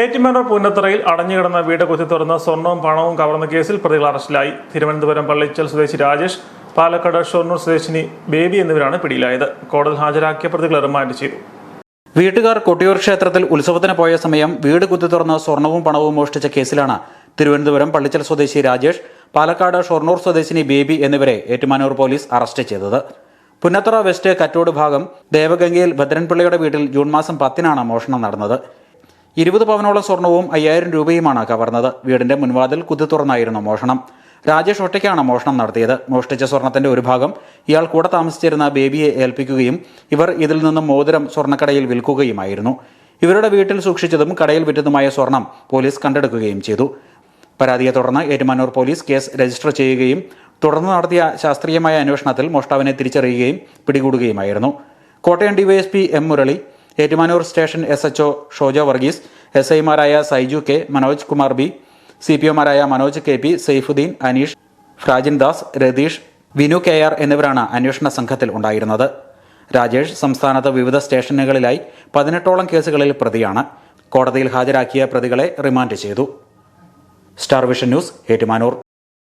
ഏറ്റുമാനൂർ പൂന്നത്തറയിൽ അടഞ്ഞുകിടന്ന വീട് കുത്തി തുറന്ന് സ്വർണവും പണവും കവർന്ന കേസിൽ പ്രതികൾ അറസ്റ്റിലായി. തിരുവനന്തപുരം പള്ളിച്ചൽ സ്വദേശി രാജേഷ് പാലക്കാട് ഷൊർണൂർ സ്വദേശിനി ബേബി എന്നിവരാണ് പിടിയിലായത്. കോടതിയിൽ ഹാജരാക്കിയ പ്രതികളെ റിമാൻഡ് ചെയ്തു. വീട്ടുകാർ കൊട്ടിയൂർ ക്ഷേത്രത്തിൽ ഉത്സവത്തിന് പോയ സമയം വീട് കുത്തി തുറന്ന് സ്വർണവും പണവും മോഷ്ടിച്ച കേസിലാണ് തിരുവനന്തപുരം പള്ളിച്ചൽ സ്വദേശി രാജേഷ് പാലക്കാട് ഷൊർണൂർ സ്വദേശിനി ബേബി എന്നിവരെ ഏറ്റുമാനൂർ പോലീസ് അറസ്റ്റ് ചെയ്തത്. പുന്നത്തറ വെസ്റ്റ് കറ്റോട് ഭാഗം ദേവഗംഗയിൽ ഭദ്രൻപിള്ളയുടെ വീട്ടിൽ ജൂൺ മാസം പത്തിനാണ് മോഷണം നടന്നത്. ഇരുപത് പവനോളം സ്വർണവും അയ്യായിരം രൂപയുമാണ് കവർന്നത്. വീടിന്റെ മുൻവാതിൽ കുത്തി തുറന്നായിരുന്നു മോഷണം. രാജേഷ് ഒറ്റയ്ക്കാണ് മോഷണം നടത്തിയത്. മോഷ്ടിച്ച സ്വർണത്തിന്റെ ഒരു ഭാഗം ഇയാൾ കൂടെ താമസിച്ചിരുന്ന ബേബിയെ ഏൽപ്പിക്കുകയും ഇവർ ഇതിൽ നിന്നും മോതിരം സ്വർണക്കടയിൽ വിൽക്കുകയുമായിരുന്നു. ഇവരുടെ വീട്ടിൽ സൂക്ഷിച്ചതും കടയിൽ വിറ്റതുമായ സ്വർണം പോലീസ് കണ്ടെടുക്കുകയും ചെയ്തു. പരാതിയെ തുടർന്ന് ഏറ്റുമാനൂർ പോലീസ് കേസ് രജിസ്റ്റർ ചെയ്യുകയും തുടർന്ന് നടത്തിയ ശാസ്ത്രീയമായ അന്വേഷണത്തിൽ മോഷ്ടാവിനെ തിരിച്ചറിയുകയും പിടികൂടുകയുമായിരുന്നു. Kottayam DYSP M Murali Ettumanoor station S HO Shoja Varghese S ഐമാരായ Saiju K Manoj Kumar B C P ഒമാരായ Manoj K P Saifuddin Aneesh Frajin Das Ratheesh Vinu K R എന്നിവരാണ് അന്വേഷണ സംഘത്തിൽ ഉണ്ടായിരുന്നത്. രാജേഷ് സംസ്ഥാനത്ത് വിവിധ സ്റ്റേഷനുകളിലായി പതിനെട്ടോളം കേസുകളിൽ പ്രതിയാണ്. കോടതിയിൽ ഹാജരാക്കിയ പ്രതികളെ റിമാൻഡ് ചെയ്തു. Star vision news Ettumanoor.